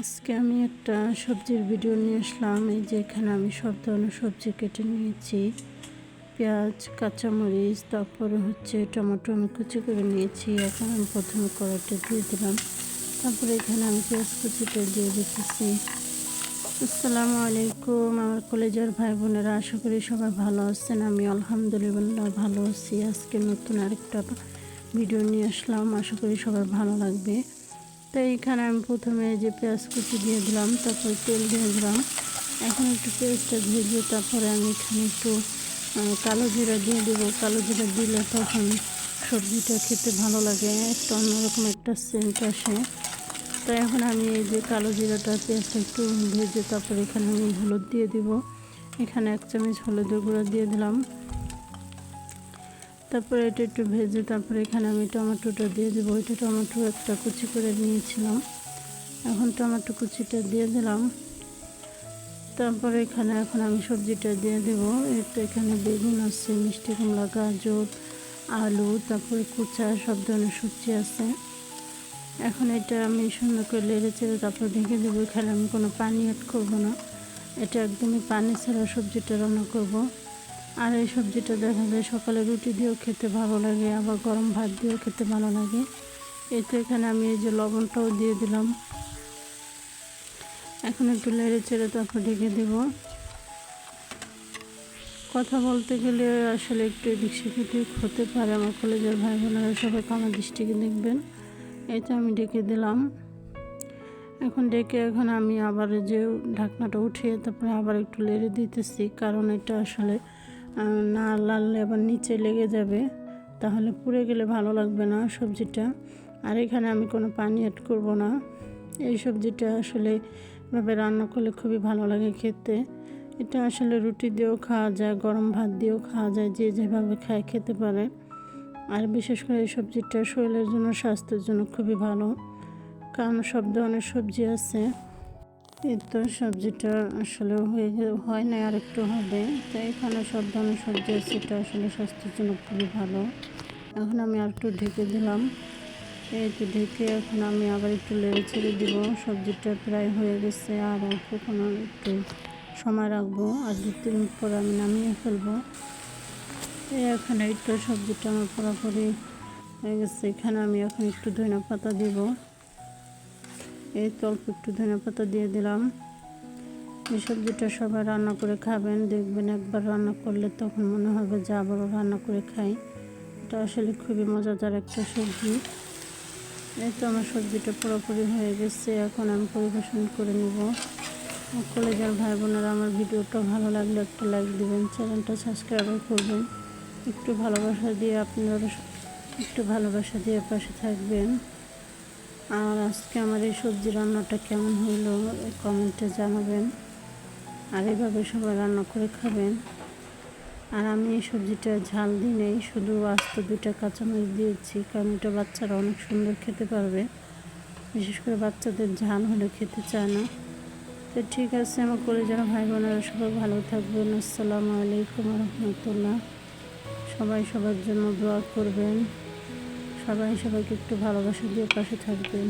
আজকে আমি একটা সবজির ভিডিও নিয়ে আসলাম। এই যে এখানে আমি সব ধরনের সবজি কেটে নিয়েছি। পেঁয়াজ, কাঁচামরিচ, তারপরে হচ্ছে টমেটো আমি কুচি করে নিয়েছি। এখন আমি প্রথমে কড়াইটা দিয়ে দিলাম। তারপরে এখানে আমি পেঁয়াজ কুচিটা দিয়ে দিতেছি। আসসালামু আলাইকুম, আমার কলেজের ভাই বোনেরা, আশা করি সবাই ভালো আছেন। আমি আলহামদুলিল্লাহ ভালো আছি। আজকে নতুন আরেকটা ভিডিও নিয়ে আসলাম। আশা করি সবার ভালো লাগবে। তো এইখানে আমি প্রথমে যে পেঁয়াজ কুচি দিয়ে দিলাম, তারপরে তেল দিয়ে দিলাম। এখন একটু পেঁয়াজটা ভেজে তারপরে আমি এখানে একটু কালো জিরা দিয়ে দেবো। কালো জিরা দিলে তখন সবজিটা খেতে ভালো লাগে, একটা অন্যরকম একটা সেন্ট আসে। তো এখন আমি এই যে কালো জিরাটা, পেঁয়াজটা একটু ভেজে তারপরে এখানে আমি হলুদ দিয়ে দিব। এখানে এক চামচ হলুদের গুঁড়া দিয়ে দিলাম। তারপরে এটা একটু ভেজে তারপরে এখানে আমি টমেটোটা দিয়ে দেবো। ওইটা টমেটো একটা কুচি করে নিয়েছিলাম। এখন টমেটো কুচিটা দিয়ে দিলাম। তারপরে এখানে এখন আমি সবজিটা দিয়ে দেবো। তো এখানে বেগুন আছে, মিষ্টি কুমড়া, গাজর, আলু, তারপরে কুচা, সব ধরনের সবজি আছে। এখন এটা আমি সুন্দর করে লেড়ে চেড়ে তারপর ঢেকে দেবো। এখানে আমি কোনো পানি অ্যাড করব না। এটা একদমই পানি ছাড়া সবজিটা রান্না করব। আর এই সবজিটা দেখা যায় সকালে রুটি দিয়েও খেতে ভালো লাগে, আবার গরম ভাত দিয়েও খেতে ভালো লাগে। এই তো এখানে আমি এই যে লবণটাও দিয়ে দিলাম। এখন একটু লেড়ে চেড়ে তারপর ঢেকে দেবো। কথা বলতে গেলে আসলে একটু এদিক সেদিক হতে পারে, আমার কলেজের ভাই বোনেরা সবাই আমার দৃষ্টিকে দেখবেন। তো আমি ডেকে দিলাম। এখন ডেকে এখন আমি আবার যে ঢাকনাটা উঠিয়ে তারপরে আবার একটু লেড়ে দিতেছি, কারণ এটা আসলে না লাললে আবার নিচে লেগে যাবে, তাহলে পুড়ে গেলে ভালো লাগবে না সবজিটা। আর এখানে আমি কোনো পানি অ্যাড করব না। এই সবজিটা আসলে এভাবে রান্না করলে খুবই ভালো লাগে খেতে। এটা আসলে রুটি দিয়েও খাওয়া যায়, গরম ভাত দিয়েও খাওয়া যায়, যে যেভাবে খায় খেতে পারে। আর বিশেষ করে এই সবজিটা শরীরের জন্য, স্বাস্থ্যের জন্য খুবই ভালো। কারণ সব ধরনের সবজি আছে। তো সবজিটা আসলে হয়ে হয় না আর একটু হবে। তো এখানে সব ধরনের সবজি আছে, এটা আসলে স্বাস্থ্যের জন্য খুবই ভালো। এখন আমি আর একটু ঢেকে দিলাম। এই তো ঢেকে এখন আমি আবার একটু লেড়ে ছেড়ে দিব। সবজিটা প্রায় হয়ে গেছে, আর কোনো একটু সময় রাখব। আর দু তিন মিনিট পরে আমি নামিয়ে ফেলব। এখানে একটু সবজিটা আমার পুরোপুরি হয়ে গেছে। এখানে আমি এখন একটু ধনিয়া পাতা দিব। এই তো অল্প একটু ধনিয়া পাতা দিয়ে দিলাম। এই সবজিটা সবাই রান্না করে খাবেন, দেখবেন একবার রান্না করলে তখন মনে হবে যে আবারও রান্না করে খাই। এটা আসলে খুবই মজাদার একটা সবজি। এই তো আমার সবজিটা পুরোপুরি হয়ে গেছে, এখন আমি পরিবেশন করে নিব। কলেজের ভাই বোনেরা আমার ভিডিওটা ভালো লাগলে একটা লাইক দিবেন, চ্যানেলটা সাবস্ক্রাইব করবেন। একটু ভালোবাসা দিয়ে আপনারা একটু ভালোবাসা দিয়ে পাশে থাকবেন। আর আজকে আমার এই সবজি রান্নাটা কেমন হলো কমেন্টে জানাবেন। আর এভাবে সবাই রান্না করে খাবেন। আর আমি এই সবজিটা ঝাল দিই নেই, শুধু আস্ত দুইটা কাঁচামরিচ দিয়েছি, কারণ এটা বাচ্চারা অনেক সুন্দর খেতে পারবে। বিশেষ করে বাচ্চাদের ঝাল হলে খেতে চায় না। তো ঠিক আছে, আমার করে যারা ভাই বোনেরা সবাই ভালো থাকবেন। আসসালামু আলাইকুম রহমতুল্লাহ। সবাই সবার জন্য দোয়া করবেন। সবাই সবাইকে একটু ভালোবাসা দিয়ে পাশে থাকবেন।